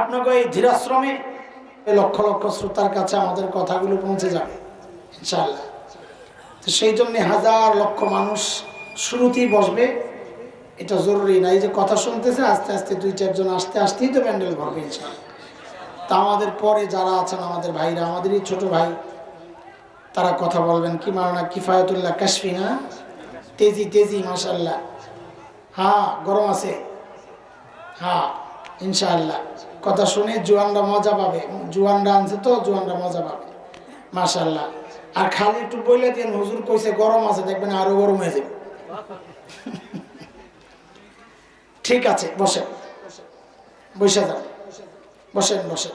আপনাকে এই ধীরাশ্রমে লক্ষ লক্ষ শ্রোতার কাছে আমাদের কথাগুলো পৌঁছে যাবে, ইনশাআল্লাহ। তো সেই জন্যে হাজার লক্ষ মানুষ শুরুতেই বসবে, এটা জরুরি না। এই যে কথা শুনতেছে, আস্তে আস্তে দুই চারজন আসতে আসতেই তো প্যান্ডেল ভরবে, ইনশাআল্লাহ। তা আমাদের পরে যারা আছেন, আমাদের ভাইরা, আমাদেরই ছোট ভাই, তারা কথা বলবেন, কি মারানা কিফায়তুল্লাহ কাশফি না? তেজি তেজি মাসাল্লাহ হ্যাঁ গরম আছে। হ্যাঁ। ইনশাআল্লাহ। কথা শুনে জুয়ানরা মজা পাবে। জুয়ানরা আনছে তো, জুয়ানরা মজা পাবে। মাশাল্লাহ আর খালি একটু বইলে দিন, হুজুর কইছে গরম আছে, দেখবেন আরও গরম হয়ে যাবে। ঠিক আছে বসে বসে যান। বসেন বসেন।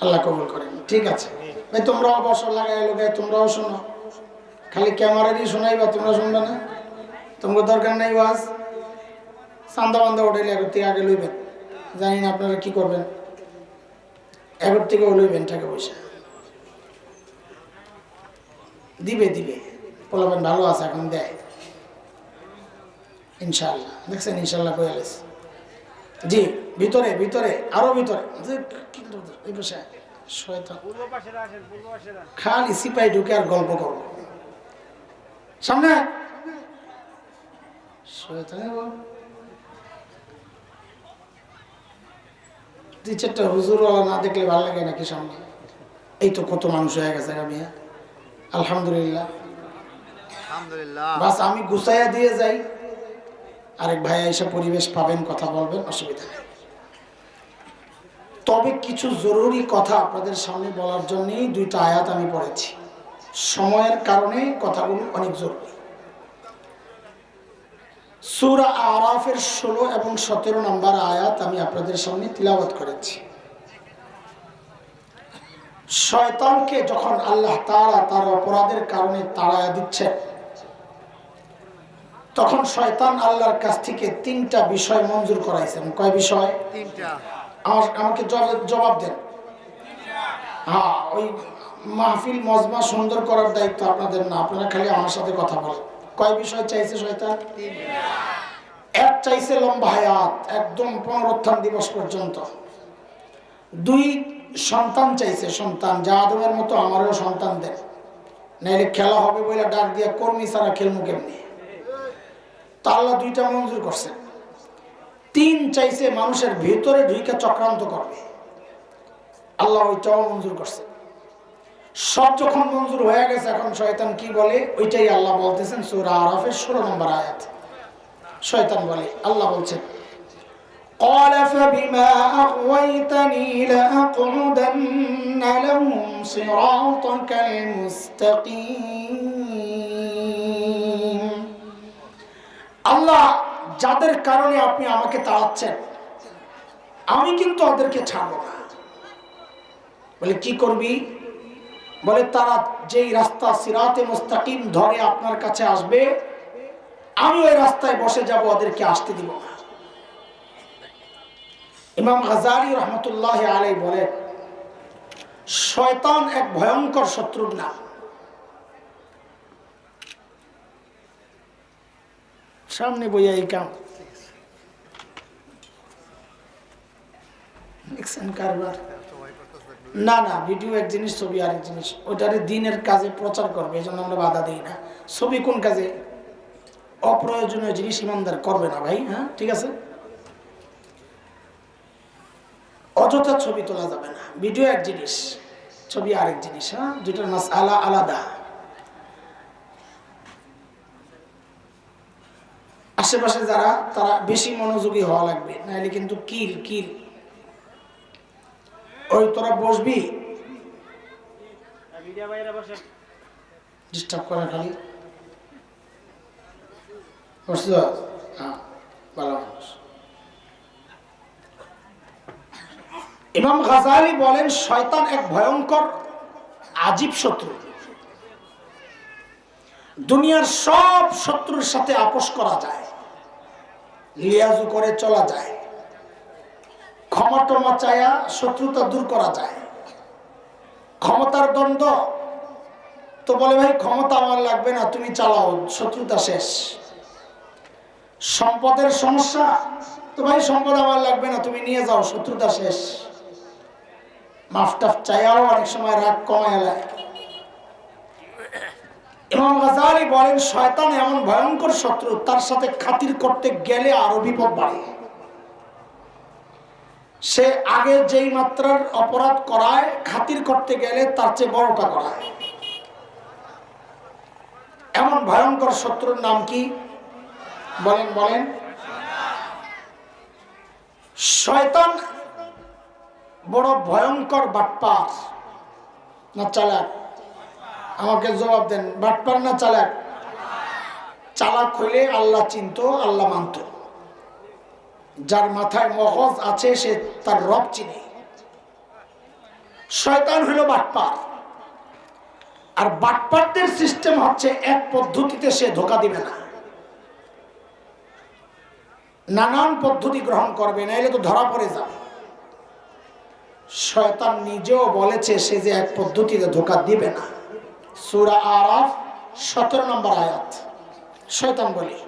আল্লাহ কবুল করেন। ঠিক আছে। ভাই তোমরাও বসো লাগাই লোকাই তোমরাও শোনো। খালি ক্যামেরারই শোনাইবা, তোমরা শুনবে না? তোমার দরকার নাই ওয়াজ চান্দা বান্দা উঠাইলে এগর থেকে আগে লইবেন। জানি না আপনারা কি করবেন। এগর থেকে লইবেন টাকা পয়সা। দিবে দিবে। পোলাবেন ভালো আছে এখন দেয়। ইনশাল্লাহ দেখছেন ইনশাল্লাহ কয়ে আলেস জি ভিতরে ভিতরে আরও ভিতরে। এই পাশে খালি সিপাই ঢুকে আর গল্প করব সামনে। দুই চারটা হুজুরওয়ালা না দেখলে ভালো লাগে নাকি সামনে? এই তো কত মানুষ হয়ে গেছে আমি আলহামদুলিল্লাহ। বাস আমি গুছাইয়া দিয়ে যাই। আরেক ভাই এসে পরিবেশ পাবেন কথা বলবেন অসুবিধা নেই। তবে কিছু জরুরি কথা আপনাদের সামনে বলার জন্যই দুইটা আয়াত আমি পড়েছি। সময়ের কারণে কথাগুলো অনেক জরুরি। সুরা আরাফের ষোলো এবং সতেরো নম্বর আয়াত আমি আপনাদের সামনে তিলাবত করেছি। শয়তানকে যখন আল্লাহ তারা তার অপরাধের কারণে তাড়ায়া দিচ্ছে তখন শয়তান আল্লাহর কাছ থেকে তিনটা বিষয় মঞ্জুর করাইছেন। কয় বিষয়? তিনটা। আমাকে জবাব- জবাব দেন। হ্যাঁ ওই মাহফিল মজমা সুন্দর করার দায়িত্ব আপনাদের না আপনারা খালি আমার সাথে কথা বলেন। কয় বিষয় চাইছে শয়তান? এক চাইছে লম্বা হায়াত, একদম পুনরুত্থান দিবস পর্যন্ত। দুই, সন্তান চাইছে, সন্তান। যা আদমের মতো আমারও সন্তান দেন। নাইলে খেলা হবে বলে ডাক দিয়ে কর্মী ছাড়া খেলমু কেমনি? তা আল্লাহ দুইটা মঞ্জুর করছে তিন চাইছে মানুষের ভেতরে ঢুইকে চক্রান্ত করবে। আল্লাহ ওইটাও মঞ্জুর করছে সব যখন মঞ্জুর হয়ে গেছে এখন শয়তান কি বলে ওইটাই আল্লাহ বলতেছেন সুরা আরাফের ষোলো নম্বর আয়াত শয়তান বলে আল্লাহ বলছেন قال فبما أغويتني لأقعدن لهم صراطك المستقيم আল্লাহ যাদের কারণে আপনি আমাকে তাড়াচ্ছেন আমি কিন্তু ওদেরকে ছাড়ব না বলে কি করবি বলে, তারা যেই রাস্তা সিরাতে মুস্তাকিম ধরে আপনার কাছে আসবে, আমি ওই রাস্তায় বসে যাব, ওদেরকে আসতে দিব না। ইমাম গাজারি রহমতুল্লাহ আলাই বলেন শয়তান এক ভয়ঙ্কর শত্রুর নাম। সামনে বইয়া এই কাম। কারবার। না না, ভিডিও এক জিনিস, ছবি আরেক জিনিস। ওটারে দিনের কাজে প্রচার করবে, এই জন্য আমরা বাধা দিই না। ছবি কোন কাজে? অপ্রয়োজনীয় জিনিস ইমানদার করবে না, ভাই হ্যাঁ ঠিক আছে? অযথা ছবি তোলা যাবে না। ভিডিও এক জিনিস, ছবি আরেক জিনিস হ্যাঁ দুটার মাস আলা আলাদা। আশেপাশে যারা, তারা বেশি মনোযোগী হওয়া লাগবে নাহলে কিন্তু কিল কিল ওই তোরা বসবি? হ্যাঁ ইমাম গাজালি বলেন, শয়তান এক ভয়ঙ্কর আজীব শত্রু। দুনিয়ার সব শত্রুর সাথে আপোষ করা যায়। লিয়াজু করে চলা যায়। ক্ষমা টমা চায়া শত্রুতা দূর করা যায়। ক্ষমতার দ্বন্দ্ব, তো বলে ভাই, ক্ষমতা আমার লাগবে না, তুমি চালাও, শত্রুতা শেষ। সম্পদের সমস্যা, তো ভাই, সম্পদ আমার লাগবে না, তুমি নিয়ে যাও, শত্রুতা শেষ। মাফটাফ চাইয়াও অনেক সময় রাগ কমায় এলায় ইমাম বলেন, শয়তান এমন ভয়ঙ্কর শত্রু, তার সাথে খাতির করতে গেলে আরও বিপদ বাড়ে। সে আগে যেই মাত্রার অপরাধ করায়, খাতির করতে গেলে তার চেয়ে বড়টা করায়। এমন ভয়ঙ্কর শত্রুর নাম কি? বলেন বলেন। শয়তান বড় ভয়ঙ্কর বাটপার না চালাক? আমাকে জবাব দেন, বাটপার না চালাক? চালাক হইলে আল্লাহ চিনত, আল্লাহ মানত। যার মাথায় মগজ আছে, সে তার রব চিনে। শয়তান হলো বাটপার। আর বাটপারদের সিস্টেম হচ্ছে এক পদ্ধতিতে সে ধোকা দিবে না। নানান পদ্ধতি গ্রহণ করবে না এলে তো ধরা পড়ে যাবে। শয়তান নিজেও বলেছে, সে যে এক পদ্ধতিতে ধোকা দিবে না। সুরা আরাফ, সতেরো নম্বর আয়াত। শয়তান বলে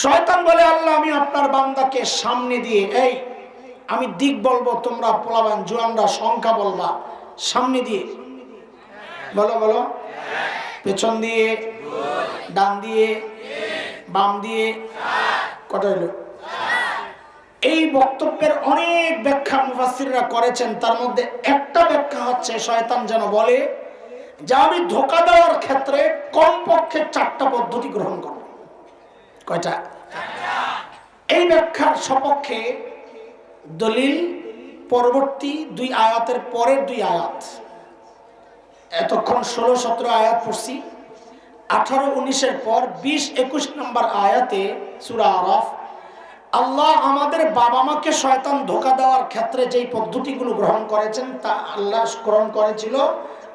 শয়তান বলে, আল্লাহ, আমি আপনার বান্দাকে সামনে দিয়ে এই, আমি দিক বলব, তোমরা পোলাবান, জুয়ানরা, সংখ্যা বলবা, সামনে দিয়ে। বলো বলো। পেছন দিয়ে, ডান দিয়ে, বাম দিয়ে কত হইল? এই বক্তব্যের অনেক ব্যাখ্যা মুফাসিররা করেছেন, তার মধ্যে একটা ব্যাখ্যা হচ্ছে, শয়তান যেন বলে, যে আমি ধোকা দেওয়ার ক্ষেত্রে কমপক্ষে চারটা পদ্ধতি গ্রহণ করব কয়টা? এই ব্যাখ্যার সপক্ষে দলিল পরবর্তী দুই আয়াতের পরের দুই আয়াত। এতক্ষণ ষোলো, সতেরো আয়াত পড়ছি। আঠারো, উনিশের পর বিশ, একুশ নম্বর আয়াতে সুরা আরফ, আল্লাহ আমাদের বাবা মাকে শয়তান ধোকা দেওয়ার ক্ষেত্রে যেই পদ্ধতিগুলো গ্রহণ করেছেন তা আল্লাহ গ্রহণ করেছিল,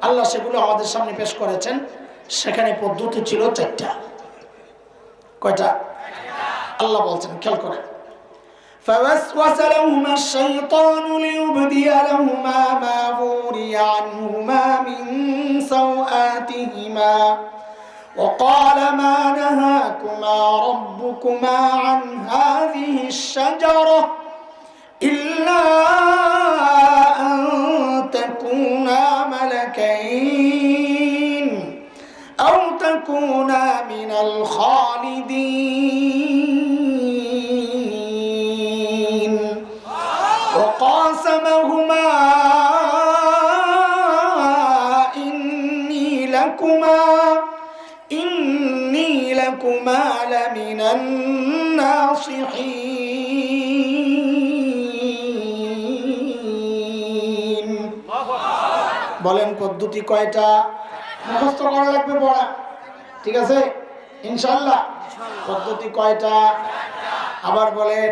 আল্লাহ সেগুলো আমাদের সামনে পেশ করেছেন। সেখানে পদ্ধতি ছিল চারটা। কয়টা? আল্লাহ বলছেন খেয়াল করেন فوسوس لهما الشيطان ليبدي لهما ما وري عنهما من سوآتهما وقال ما نهاكما ربكما عن هذه الشجرة إلا أن تكونا ملكين أو تكونا من الخالدين لمن الناصحين বলেন পদ্ধতি কয়টা মুখস্থ করা লাগবে পড়া ঠিক আছে ইনশাল্লাহ পদ্ধতি কয়টা আবার বলেন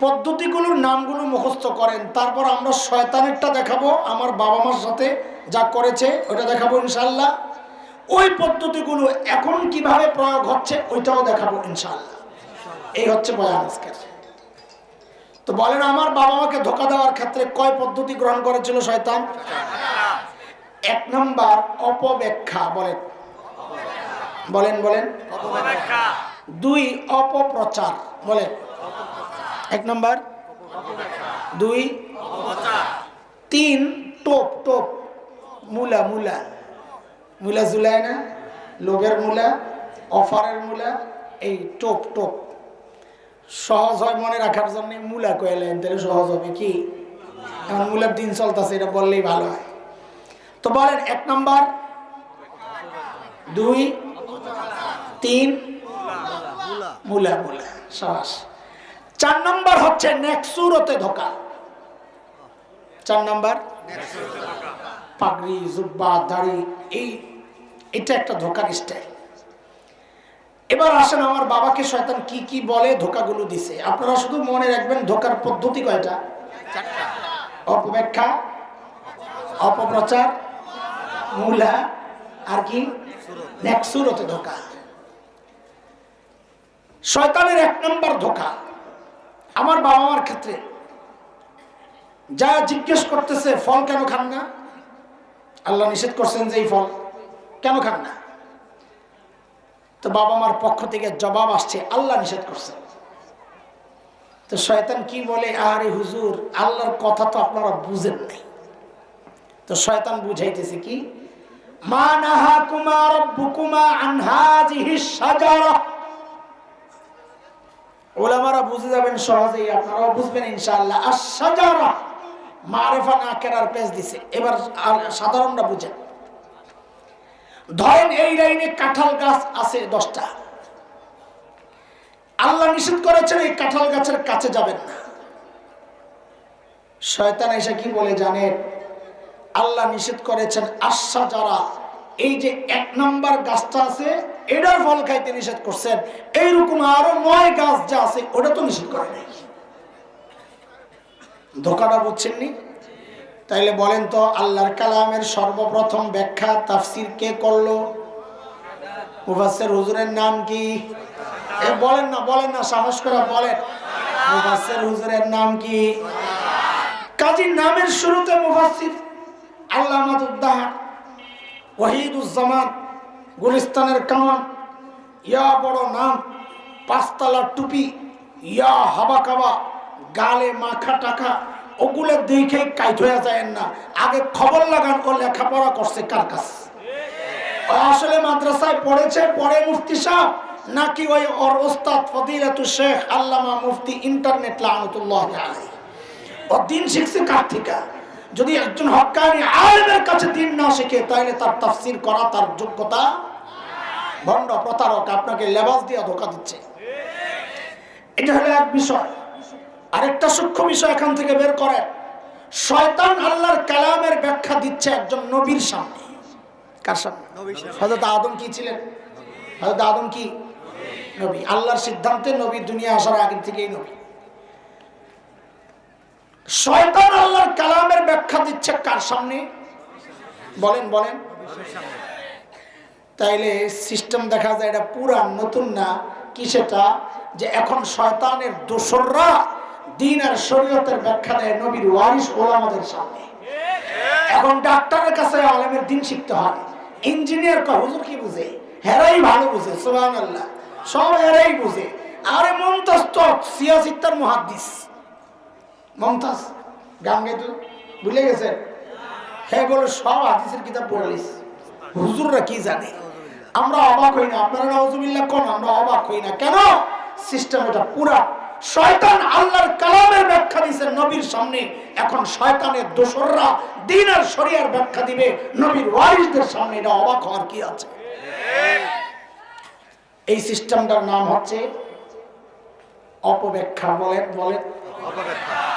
পদ্ধতিগুলোর নামগুলো মুখস্থ করেন তারপর আমরা শয়তানেরটা দেখাবো আমার বাবা মার সাথে যা করেছে ওটা দেখাবো ইনশাল্লাহ ওই পদ্ধতিগুলো এখন কীভাবে প্রয়োগ হচ্ছে ওইটাও দেখাবো ইনশাল্লাহ এই হচ্ছে বয়ান আজকের। তো বলেন আমার বাবা মাকে ধোকা দেওয়ার ক্ষেত্রে কয় পদ্ধতি গ্রহণ করেছিল শয়তান? এক নম্বর অপব্যাখ্যা বলেন। বলেন বলেন। দুই অপপ্রচার বলেন। এক নম্বর। দুই তিন টোপ টোপ মূলা মূলা। মূলা জুলায় না লোভের মূলা, অফারের মূলা, এই টোপ টোপ। সহজ হয় মনে রাখার জন্য মূলা কয়েলেন তাহলে সহজ হবে কি? এখন মূলার দিন চলতেছে, এটা বললেই ভালো হয়। তো বলেন, এক নম্বর, দুই, তিন, মূলা মূলা, সাবাস। চার নম্বর হচ্ছে নেক্সুরতে ধোকা। চার নম্বর, পাগড়ি, জুব্বা, দাড়ি, এই এটা একটা ধোকার স্টাইল এবার আসেন আমার বাবাকে শয়তান কি কি বলে ধোকাগুলো দিছে। আপনারা শুধু মনে রাখবেন ধোকার পদ্ধতি কয়টা? অপব্যাখ্যা, অপপ্রচার, মূলা, আর কি? নেক্সুরতে ধোকা। শয়তানের এক নম্বর ধোকা আমার বাবা মার ক্ষেত্রে। যা জিজ্ঞেস করতেছে, ফল কেন খান না? আল্লাহ নিষেধ করছেন যে এই ফল। কেন খান না? তো বাবা মার পক্ষ থেকে জবাব আসছে, আল্লাহ নিষেধ করছে। তো শয়তান কি বলে, আরে হুজুর, আল্লাহর কথা তো আপনারা বুঝেন নাই। তো শয়তান বুঝাইতেছে কি সাধারণরা বুঝেন। ধরেন এই লাইনে কাঁঠাল গাছ আছে দশটা। আল্লাহ নিষেধ করেছেন এই কাঁঠাল গাছের কাছে যাবেন না। শয়তান এসে কি বলে জানেন? আল্লাহ নিষেধ করেছেন, আশা যারা, এই যে এক নম্বর গাছটা আছে, এটার ফল খাইতে নিষেধ করছেন। এইরকম আরও নয় গাছ যা আছে, ওটা তো নিষেধ করে নাই। ধোকাটা বুঝছেননি? তাইলে বলেন তো, আল্লাহর কালামের সর্বপ্রথম ব্যাখ্যা তাফসির কে করল? হুজুরের নাম কি? এ বলেন না বলেন না, সাহস করে বলেন। হুজুরের নাম কি? কাজী নামের শুরুতে মুফাসসির আল্লামাতুদ্দাহার ওয়াহিদুজ্জামান, গুলিস্তানের কামান, ইয়া বড় নাম, পাঁচতলা টুপি, ইয়া হাবা কাবা গালে মাখা টাকা ওগুলো দেখে কাইট হয়ে যায় না। আগে খবর লাগান, ও লেখাপড়া করছে কার কাছে? আসলে মাদ্রাসায় পড়েছে পরে মুফতি সাহেব? নাকি ওই ওর ওস্তাদ ফদিলাতু শেখ আল্লামা মুফতি ইন্টারনেট লাহমতুল্লাহ আলাই ও দিন শিখছে কার থেকে? যদি একজন হক্কানি আলেমের কাছে দিন না শিখে তাহলে তার তাফসির করা তার যোগ্যতা? ভণ্ড প্রতারক, আপনাকে লেবাস দিয়ে ধোকা দিচ্ছে। এটা হলো এক বিষয়। আরেকটা সূক্ষ্ম বিষয় এখান থেকে বের করেন। শয়তান আল্লাহর কালামের ব্যাখ্যা দিচ্ছে একজন নবীর সামনে। কার সামনে। হযরত আদম কি ছিলেন? হযরত আদম কি? নবী। আল্লাহর সিদ্ধান্তে নবী দুনিয়া আসার আগে থেকেই নবী। শয়তান আল্লাহর কালামের ব্যাখ্যা দিচ্ছে কার সামনে? বলেন বলেন। তাইলে সিস্টেম দেখা যায় এটা পুরা নতুন না? কি সেটা যে এখন শয়তানের দোসররা দিন আর শরীয়তের ব্যাখ্যা দেয় নবীর ওয়ারিস ওলামাদের সামনে। এখন ডাক্তারের কাছে আলেমের দিন শিখতে হয়। ইঞ্জিনিয়ার কয়, হুজুর কি বুঝে? হেরাই ভালো বুঝে সুবহান আল্লাহ সব হেরাই বুঝে। আরে মমতাজ তো সিয়াসিত্তার মুহাদ্দিস। মমতাজ, গান গাইতো? ভুলে গেছেন? হ্যাঁ বলো, সব হাদিসের কিতাব পড়ালিস হুজুররা কি জানে? আমরা অবাক হই না। আপনারা নাউজুবিল্লাহ কোন? আমরা অবাক হই না। কেন? সিস্টেম এটা পুরা শয়তান আল্লাহর কালামের ব্যাখ্যা দিছে নবীর সামনে। এখন শয়তানের দোসররা দিন আর শরিয়ার ব্যাখ্যা দিবে, নবীর ওয়ারিসদের সামনে এটা অবাক হওয়ার কি আছে? এই সিস্টেমটার নাম হচ্ছে অপব্যাখ্যা, বলেন বলেন।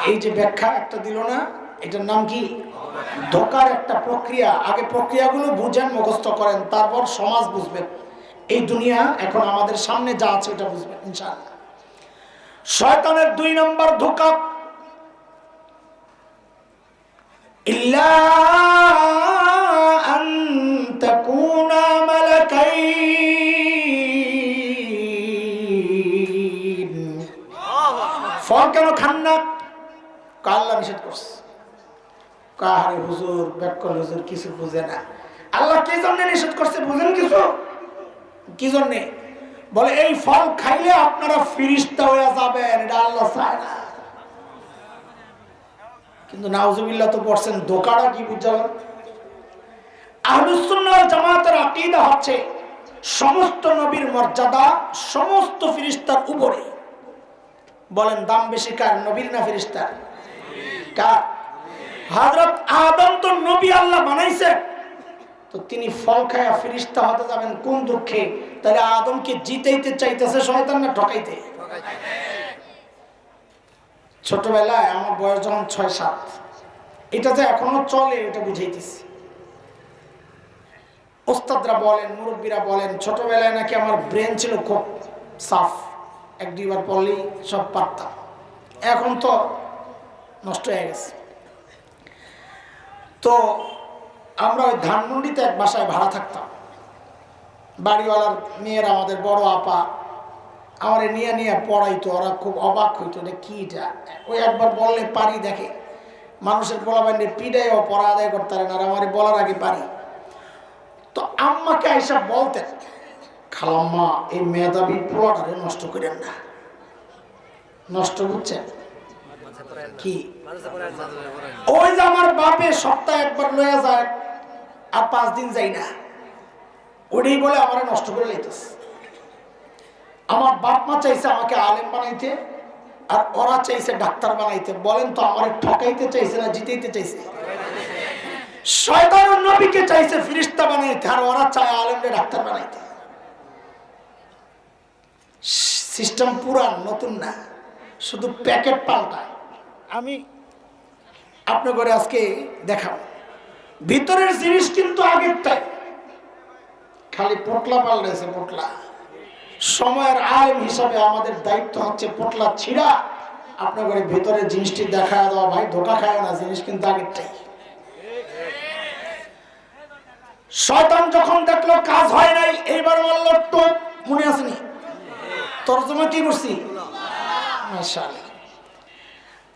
এই যে ব্যাখ্যা একটা দিল না, এটার নাম কি? ধোকার একটা প্রক্রিয়া। আগে প্রক্রিয়াগুলো বুঝেন, মুখস্থ করেন, তারপর সমাজ বুঝবেন। এই দুনিয়া এখন আমাদের সামনে যা আছে এটা বুঝবেন, ইনশাআল্লাহ। শয়তানের দুই নম্বর ধোকা ইল্লা আন তাকুনা মালাকাইন। ফল কেন খান না? আল্লাহ নিষেধ করছে। কাহারে হুজুর ব্যাকল হুজুর, কিছু বুঝে না। আল্লাহ কি জন্য নিষেধ করছে? বুঝেন কিছু? কি জন্যে? বলে, এই ফল খাইলে আপনারা ফিরিস্তা হয়ে যাবেন, এটা আল্লাহ চায় না। কিন্তু নাউজুবিল্লাহ তো পড়ছেন দোকাটা কি আকীদা হচ্ছে, সমস্ত নবীর মর্যাদা সমস্ত ফিরিস্তার উপরে। বলেন, দাম বেশি কার, নবীর না ফিরিস্তার? কার? হযরত আদম তো নবী আল্লাহ বানাইছে তো তিনি ফল খায়া ফিরিস্তা হতে যাবেন কোন দুঃখে? তাহলে আদমকে জিতাইতে চাইতেছে শয়তান না ঠকাইতে? ছোটবেলায় আমার বয়স যখন ছয় সাত, এটা যে এখনও চলে, এটা বুঝাইতেছি। ওস্তাদরা বলেন, মুরব্বীরা বলেন, ছোটবেলায় নাকি আমার ব্রেন ছিল খুব সাফ, এক দুইবার পড়লেই সব পারতাম। এখন তো নষ্ট হয়ে গেছে। তো আমরা ওই ধানমন্ডিতে এক বাসায় ভাড়া থাকতাম। বাড়িওয়ালার মেয়েরা আমাদের বড় আপা, আমার নিয়ে নিয়ে পড়াইতো, ওরা খুব অবাক হইতো এটা কি এটা? ওই একবার বললে পারি দেখে। মানুষের বলা বান্ডে পিডাইও পড়া আদায় করতে পারে আর আমার বলার আগে পারি। তো আম্মাকে আইসা বলতেন খালাম্মা এই মেধাবী পোলাটারে নষ্ট করেন না। নষ্ট বুঝছেন? কি? ওই যে আমার বাপে সপ্তাহে একবার লইয়া যায় আর পাঁচ দিন যাই না। ওটাই বলে, আমার নষ্ট করে লাইতেছে। আমার বাপ মা চাইছে আমাকে আলেম বানাইতে, আর ওরা চাইছে ডাক্তার বানাইতে। বলেন তো, আমার ঠকাইতে চাইছে না জিতাইতে চাইছে? শয়তান নবীকে চাইছে ফিরিস্তা বানাইতে, আর ওরা চায় আলেমকে ডাক্তার বানাইতে। সিস্টেম পুরান নতুন না, শুধু প্যাকেট পাল্টায়। আমি আপনার ঘরে আজকে দেখাও ভিতরের জিনিস কিন্তু আগেরটাই। খালি পোটলা পাল্টাইছে পোটলা। সময়ের আইন হিসাবে আমাদের দায়িত্ব হচ্ছে পোটলা ছিঁড়া। আপনার ভেতরের জিনিসটি দেখা দেওয়া ভাই, ধোকা খায় না, জিনিস কিন্তু আগেরটাই। শয়তান যখন দেখল কাজ হয় নাই, এইবার মারল টোপ মনে আসেনি তর্জমা কি করছি?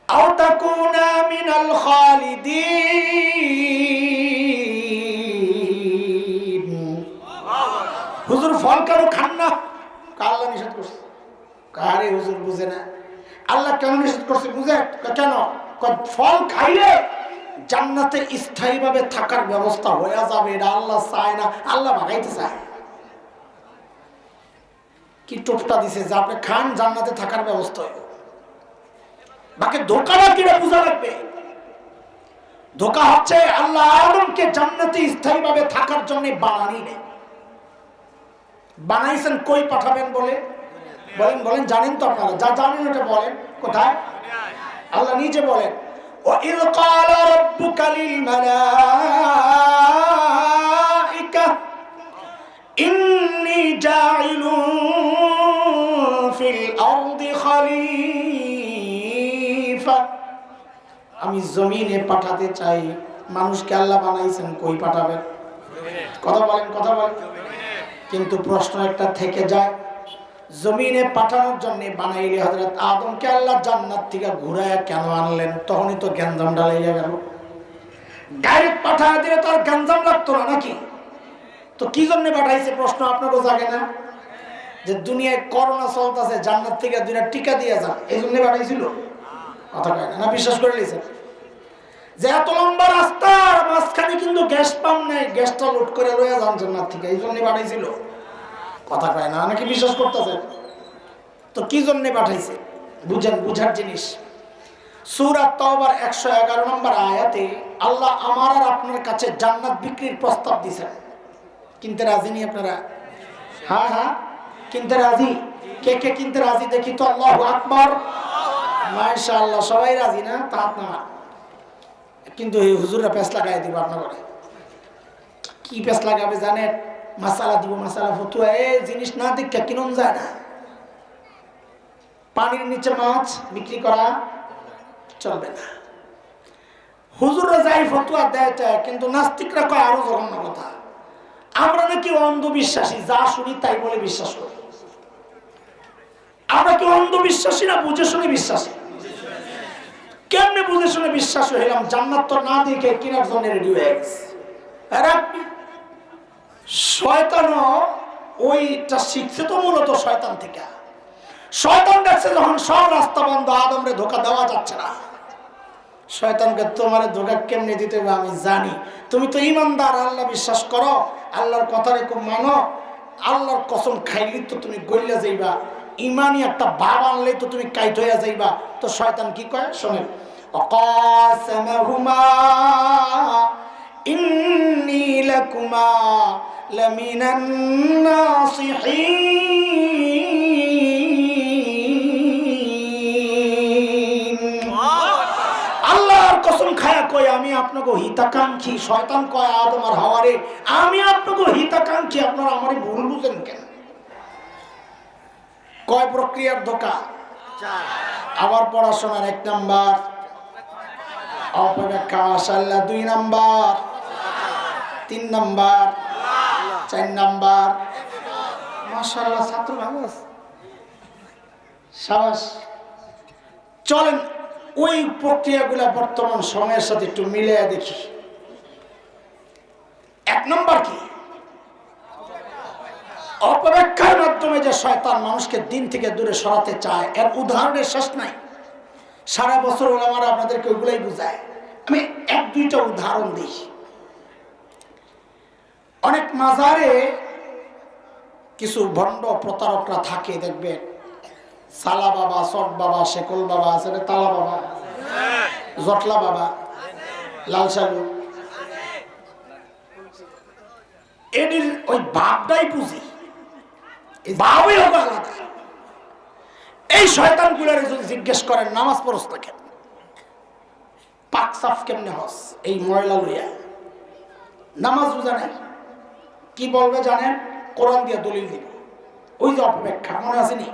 আও তাকুনা মিনাল খালিদিন। ফল কেন খান না। আল্লাহ নিষেধ করছে? কারে হুজুর বুঝে না। আল্লাহ কেন নিষেধ করছে বুঝে? কেন? ফল খাইলে জান্নাতে স্থায়ীভাবে থাকার ব্যবস্থা হয়ে যাবে, এটা আল্লাহ চায় না। আল্লাহ ভাগাইতে চায়। কি টোপটা দিছে যে আপনি খান, জান্নাতে থাকার ব্যবস্থা হয় বাকি ধোকাটা কিনে বোঝা লাগবে? ধোকা হচ্ছে আল্লাহ আলমকে জান্নাতে স্থায়ীভাবে থাকার জন্য বানানি নেই। বানাইছেন কই পাঠাবেন বলে বলেন বলেন জানেন তো আপনারা যা জানেন ওটা বলেন কোথায় আল্লাহ নিজে বলেন وإذ قال ربك للملائكة إني جاعل في الأرض خليفة আমি জমিনে পাঠাতে চাই মানুষকে আল্লাহ বানাইছেন কই পাঠাবেন কথা বলেন কথা বলেন কিন্তু প্রশ্ন একটা থেকে যায়, জমিনে পাঠানোর জন্য বানাইলে হজরত আদমকে আল্লাহ জান্নাত থেকে ঘুরায় কেন আনলেন? তখনই তো গ্যাঞ্জাম ঢালাইয়া গেল। ডাইরেক্ট পাঠায় দিলে তো আর গ্যাঞ্জাম লাগতো না নাকি? তো কি জন্য পাঠাইছে প্রশ্ন আপনাকেও জাগে না? যে দুনিয়ায় করোনা চলতেছে, জান্নাত থেকে দুনিয়া টিকা দিয়ে যান এই জন্য পাঠাইছিল? কথা কয় না বিশ্বাস করে নিয়েছেন? যে এত লম্বা রাস্তার মাঝখানে কিন্তু গ্যাস পাম্প নেই, গ্যাসটা লোড করে লয়ে যান জান্নাত থেকে, এই জন্য পাঠাইছিল। কথা কয় না নাকি বিশ্বাস করতেছে। তো কি জন্যে পাঠাইছে? বুঝেন, বুঝার জিনিস। সুরাত তওবার একশো এগারো নম্বর আয়াতে আল্লাহ আমার আর আপনার কাছে জান্নাত বিক্রির প্রস্তাব দিছেন। কিনতে রাজি নি আপনারা? হ্যাঁ হ্যাঁ। কিনতে রাজি? কে কে কিনতে রাজি দেখি তো আল্লাহ আকবর। আল্লাহ সবাই রাজি না? তাহাত নামা কিন্তু এই হুজুররা পেঁচ লাগাই দিব আপনার কি পেঁচ লাগাবে জানেন? মাসালা দিব, মাসালা ফতুয়া এই জিনিস না দীক্ষা কিনুন যায় না। পানির নিচে মাছ বিক্রি করা চলবে না। হুজুরা যাই ফতুয়া দেয় চায় কিন্তু নাস্তিকরা কয় আরও জঘন্য কথা। আমরা নাকি অন্ধবিশ্বাসী, যা শুনি তাই বলে বিশ্বাস করি। আমরা কি অন্ধবিশ্বাসী না বুঝে শুনে বিশ্বাসী? কেমনে বুঝে শুনে বিশ্বাস হইলাম? জান্নাত তো না দেখে কেনার জন্য রেডি হয়ে গেছে। শয়তানও ওইটা শিখছে তো মূলত শয়তান থেকে। শয়তান দেখছে যখন সব রাস্তা বন্ধ, আদমরে ধোকা দেওয়া যাচ্ছে না। শয়তানকে তোমার ধোকা কেমনে দিতে হবে আমি জানি। তুমি তো ইমানদার, আল্লাহ বিশ্বাস করো। আল্লাহর কথারে খুব মানো। আল্লাহর কসম খাইলি তো তুমি গলিয়া যাইবা। ইমানই একটা ভাব আনলে তো তুমি কাইট হইয়া যাইবা। তো শয়তান কি কয়? শোনেন। অকাসমহুমা, ইন্নি লাকুমা লামিনান নাসিহিন। আল্লাহর কসম খায়া কয়, আমি আপনাকে হিতাকাঙ্ক্ষী। শয়তান কয়, আদম আর হাওয়ারে আমি আপনাকে হিতাকাঙ্ক্ষী। আপনারা আমারে ভুল বুঝেন কেন? কয় প্রক্রিয়ার চার আবার পড়াশোনার এক নাম্বার। অপব্যাখ্যা দুই নাম্বার। তিন নাম্বার। চার নাম্বার। ছাত্র চলেন, ওই প্রক্রিয়াগুলা বর্তমান সময়ের সাথে একটু মিলিয়ে দেখি। এক নম্বর কি? অপব্যাখ্যার মাধ্যমে যে শয়তান মানুষকে দিন থেকে দূরে সরাতে চায়, এর উদাহরণের শেষ নাই। সারা বছর ওলামারা আপনাদেরকে ওইগুলাই বুঝায়। আমি এক দুইটা উদাহরণ দিই। অনেক মাজারে কিছু ভণ্ড প্রতারকরা থাকে, দেখবেন। সালা বাবা সট বাবা, শেকল বাবা, আছে তালা বাবা? জটলা বাবা? লাল সালু এটির ওই ভাবটাই বুঝি। ভাবই হবে আলাদা এই শয়তান গুলারে যদি জিজ্ঞেস করেন, নামাজ পড়স না কেন? পাক সাফ কেমনে হস? এই ময়লা লইয়া। নামাজ বুঝা কি বলবে জানেন? কোরআন দিয়া দলিল দিব। ওই যে অপেক্ষা, মনে আসেনি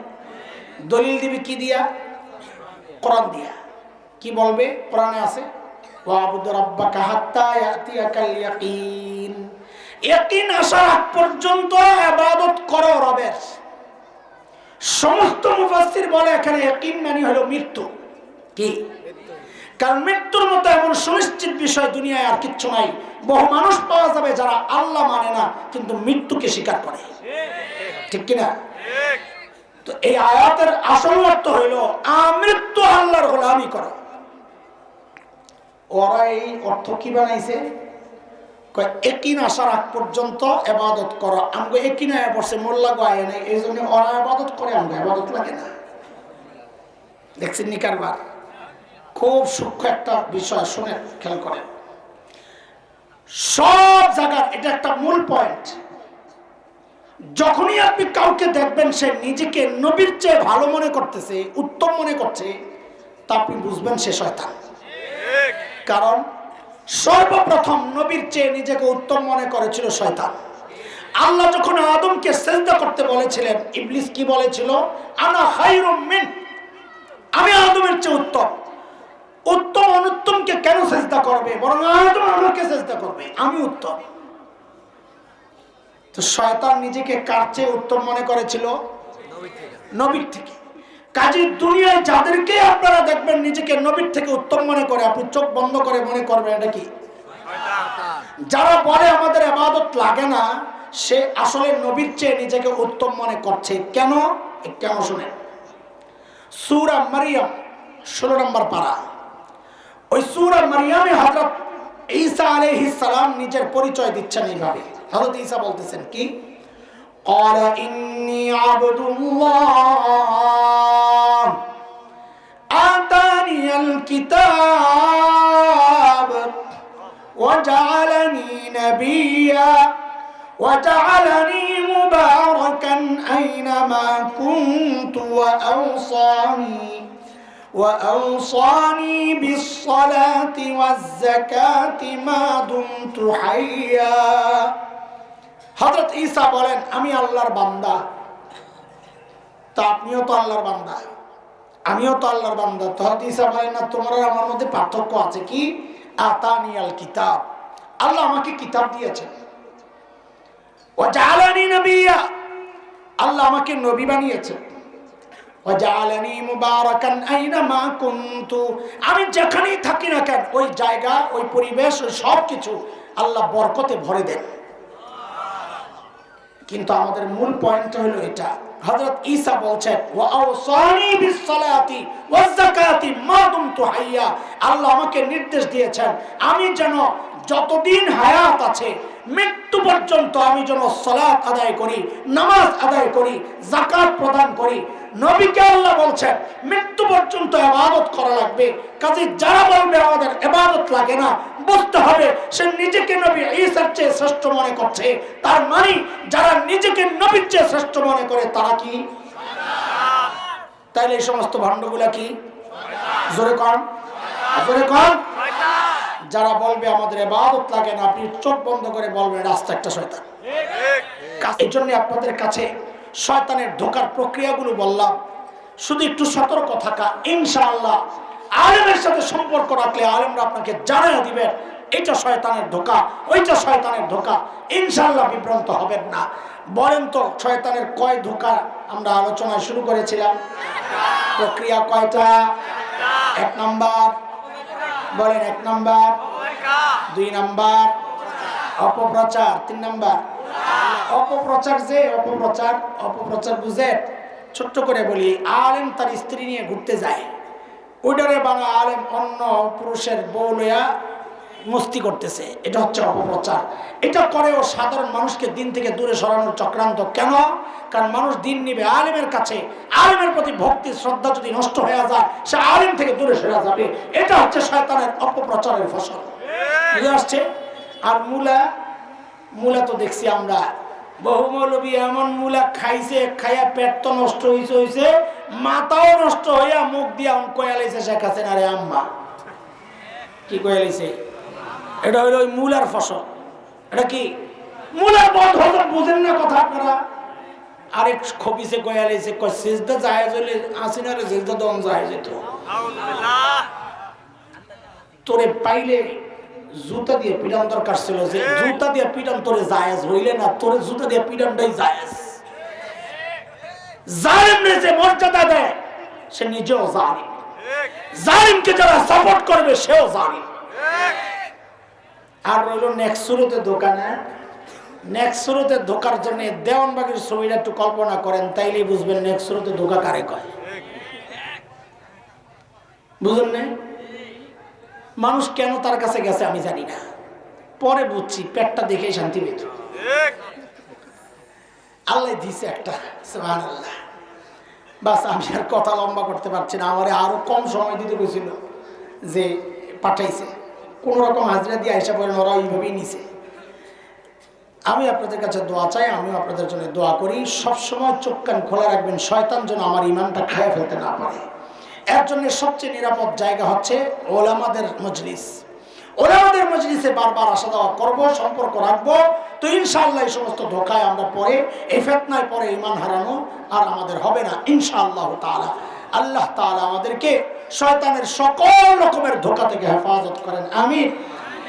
দলিল দিবি কি দিয়া? কোরআন দিয়া। কি বলবে? কোরআনে আছে ওয়াবুদ রাব্বাকা হাত্তা ইয়াতিয়াকাল ইয়াকিন। আসার আগ পর্যন্ত ইবাদত করো রবের। সমস্ত মুফাসসির বলে এখানে মানে হলো মৃত্যু। কি? কারণ মৃত্যুর মতো এমন সুনিশ্চিত বিষয় দুনিয়ায় আর কিচ্ছু নাই। বহু মানুষ পাওয়া যাবে যারা আল্লাহ মানে না, কিন্তু মৃত্যুকে স্বীকার করে। ঠিক কিনা? তো এই আয়াতের আসল অর্থ হইল, আমৃত্যু আল্লাহর গোলামি করো। ওরা এই অর্থ কি বানাইছে? আসার আগ পর্যন্ত খুব সূক্ষ্ম সব এটা একটা মূল পয়েন্ট। যখনই আপনি কাউকে দেখবেন, সে নিজেকে নবীর চেয়ে ভালো মনে করতেছে, উত্তম মনে করছে, তা আপনি বুঝবেন সে শয়তান। কারণ সর্বপ্রথম নবীর চেয়ে নিজেকে উত্তম মনে করেছিল শয়তান। আল্লাহ যখন আদমকে সেজদা করতে বলেছিলেন, ইবলিস কি বলেছিল? আনা মিন। আমি আদমের চেয়ে উত্তম। উত্তম অনুত্তমকে কেন চেষ্টা করবে? বরং আদম আমাকে চেষ্টা করবে। আমি উত্তম। তো শয়তান নিজেকে কার চেয়ে উত্তম মনে করেছিল? নবীর থেকে। কাজী দুনিয়ায় যাদেরকে আপনারা দেখবেন নিজেকে নবীর থেকে উত্তম মনে করে, আপনি চোখ বন্ধ করে মনে করবেন এটা কি? যারা বলে আমাদের আবাদত লাগে না, সে আসলে নবীর চেয়ে নিজেকে উত্তম মনে করছে। কেন? কেন শুনে সুরা মারিয়াম, ষোলো নম্বর পাড়া ওই সুরা মারিয়ামে হজরত ঈসা আলাইহিস সালাম নিজের পরিচয় দিচ্ছেন এইভাবে। হজরত ঈসা বলতেছেন কি? قال إني عبد الله. آتاني الكتاب وجعلني نبيا. وجعلني مباركا أينما كنت وأوصاني. وأوصاني بالصلاة والزكاة ما دمت حيا. হজরত ঈসা বলেন, আমি আল্লাহর বান্দা। তা আপনিও তো আল্লাহর বান্দা। আমিও তো আল্লাহর বান্দা। তো হজরত ঈসা বলেন, না তোমার আমার মধ্যে পার্থক্য আছে কি? আতানি আল কিতাব আল্লাহ আমাকে কিতাব দিয়েছেন। ও জালানি নবিয়া। আল্লাহ আমাকে নবী কুনতু। আমি যেখানেই থাকি না কেন, ওই জায়গা, ওই পরিবেশ, ওই সব কিছু আল্লাহ বরকতে ভরে দেন। কিন্তু আমাদের মূল পয়েন্ট হলো এটা। হযরত ঈসা বলছেন, ওয়া আওসানি বিসসালাতি ওয়াজ যাকাতি মা দুমতু হাইয়া। আল্লাহ আমাকে নির্দেশ দিয়েছেন, আমি যেন যতদিন হায়াত আছে, মৃত্যু পর্যন্ত আমি যেন সালাত আদায় করি, নামাজ আদায় করি, যাকাত প্রদান করি নবীকে আল্লাহ বলছেন মৃত্যু পর্যন্ত ইবাদত করা লাগবে। কাজে যারা বলবে আমাদের ইবাদত লাগে না বুঝতে হবে সে নিজেকে নবী ঈসার চেয়ে শ্রেষ্ঠ মনে করছে। তার মানে যারা নিজেকে নবীর চেয়ে শ্রেষ্ঠ মনে করে তারা কি? তাইলে এই সমস্ত ভণ্ডগুলা কি? জোরে কন। জোরে কন। যারা বলবে আমাদের এবাদত লাগে না আপনি চোখ বন্ধ করে বলবেন রাস্তা একটা শয়তান। এই জন্য আপনাদের কাছে শয়তানের ঢোকার প্রক্রিয়াগুলো বললাম। শুধু একটু সতর্ক থাকা, ইনশাআল্লাহ আলেমের সাথে সম্পর্ক রাখলে আলেমরা আপনাকে জানিয়ে দিবেন, এটা শয়তানের ধোকা, ওইটা শয়তানের ধোকা, ইনশাআল্লাহ বিভ্রান্ত হবেন না। বলেন তো, শয়তানের কয় ধোকা আমরা আলোচনা শুরু করেছিলাম? প্রক্রিয়া কয়টা? এক নাম্বার। বলেন এক নাম্বার। দুই নাম্বার। অপপ্রচার, তিন নাম্বার। অপপ্রচার যে, অপপ্রচার অপপ্রচার বুঝে, ছোট্ট করে বলি, আলেম তার স্ত্রী নিয়ে ঘুরতে যায়। ওইটারে বাংলা আলেম অন্য পুরুষের বউ লইয়া মস্তি করতেছে। এটা হচ্ছে অপপ্রচার। এটা করেও সাধারণ মানুষকে দিন থেকে দূরে সরানোর চক্রান্ত কেন? কারণ মানুষ দিন নিবে আলেমের কাছে। আলেমের প্রতি ভক্তি, শ্রদ্ধা যদি নষ্ট হয়ে যায়, সে আলেম থেকে দূরে সরে যাবে। এটা হচ্ছে শয়তানের অপপ্রচারের ফসল। বুঝে আসছে? আর মূলা মূলা তো দেখছি আমরা। বহু মৌলবী এমন মূলা খাইছে খাইয়া পেট তো নষ্ট হইছে হইছে মাথাও নষ্ট হইয়া মুখ দিয়া অন কয়া লাইছে শেখ হাসিনা রে আম্মা। কি কয়া লাইছে? এটা হইল ওই মূলার ফসল। এটা কি? মূলার বন্ধ হজম বুঝেন না কথা আপনারা। আরেক খবিসে কয়া লাইছে কয় সিজদা যায় হইলে আসিনা রে সিজদা দন যায় যেত তোরে পাইলে জুতা দিয়ে পিটান দরকার ছিল যে জুতা দিয়ে পিটান তোরে জায়েজ হইলে না তোরে জুতা দিয়ে পিটানটাই জায়েজ। জালিমরে যে মর্যাদা দেয় সে নিজেও জালিম। জালিমকে যারা সাপোর্ট করবে সেও জালিম। আর রইল নেক্সট শুরুতে দোকানে। নেক্সট শুরুতে ধোকার জন্য দেওয়ানবাগের ছবিটা একটু কল্পনা করেন তাইলে বুঝবেন নেক্সট শুরুতে ধোকা কারে কয়। বুঝলেন না মানুষ কেন তার কাছে গেছে আমি জানি না। পরে বুঝছি, পেটটা দেখেই শান্তি পেত আল্লাহ দিছে একটা বাস, আমি আর কথা লম্বা করতে পারছি না। আমার আরও কম সময় দিতে গেছিল যে পাঠাইছে। কোন রকম হাজরা দিয়ে আইসা পড়েন ওরা ওইভাবেই নিছে। আমি আপনাদের কাছে দোয়া চাই, আমিও আপনাদের জন্য দোয়া করি। সবসময় চোখ কান খোলা রাখবেন, শয়তান যেন আমার ইমানটা খায় ফেলতে না পারে। এর জন্য সবচেয়ে নিরাপদ জায়গা হচ্ছে ওলামাদের মজলিস ওলামাদের মজলিসে বারবার আসা যাওয়া করবো সম্পর্ক রাখবো তো ইনশাআল্লাহ এই সমস্ত ধোকায় আমরা পরে এই ফেতনায় পরে ইমান হারানো আর আমাদের হবে না ইনশাআল্লাহ তাআলা আল্লাহ তাআলা আমাদেরকে শয়তানের সকল রকমের ধোকা থেকে হেফাজত করেন আমিন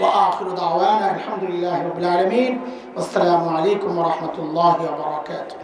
وآخر دعوانا الحمد لله رب العالمين والسلام عليكم ورحمة الله وبركاته